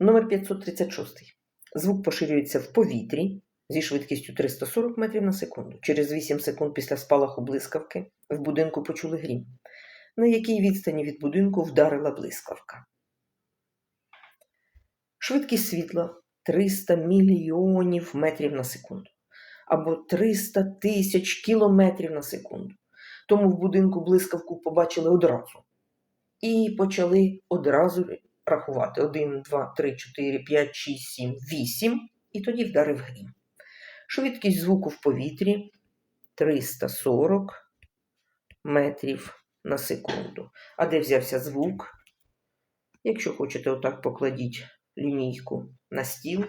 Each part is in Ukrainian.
Номер 536. Звук поширюється в повітрі зі швидкістю 340 метрів на секунду. Через 8 секунд після спалаху блискавки в будинку почули грім. На якій відстані від будинку вдарила блискавка? Швидкість світла 300 мільйонів метрів на секунду або 300 тисяч кілометрів на секунду. Тому в будинку блискавку побачили одразу. І почали одразу рахувати: 1, 2, 3, 4, 5, 6, 7, 8. І тоді вдарив грім. Швидкість звуку в повітрі 340 метрів на секунду. А де взявся звук? Якщо хочете, отак покладіть лінійку на стіл,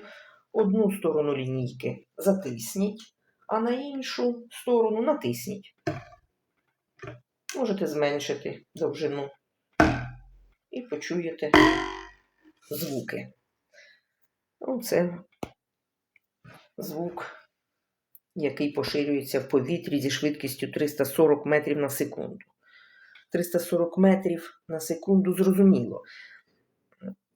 одну сторону лінійки затисніть, а на іншу сторону натисніть. Можете зменшити довжину і почуєте звуки. Оце звук, який поширюється в повітрі зі швидкістю 340 метрів на секунду. 340 метрів на секунду зрозуміло.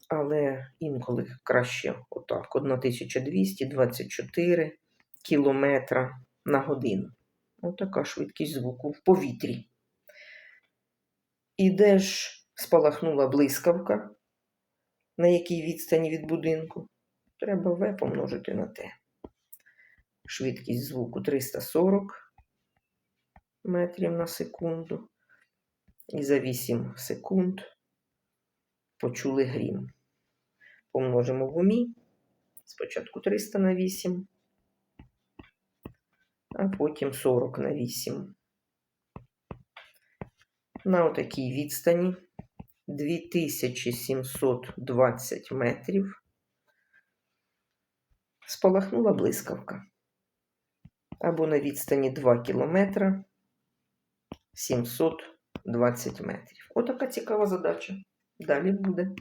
Але інколи краще отак: 1224 кілометра на годину. Отака швидкість звуку в повітрі. І де ж спалахнула блискавка, на якій відстані від будинку? Треба В помножити на Т. Швидкість звуку 340 метрів на секунду. І за 8 секунд почули грім. Помножимо в умі. Спочатку 300 на 8, а потім 40 на 8. На отакій відстані 2720 метрів спалахнула блискавка. Або на відстані 2 кілометра 720 метрів. Отака цікава задача. Далі буде.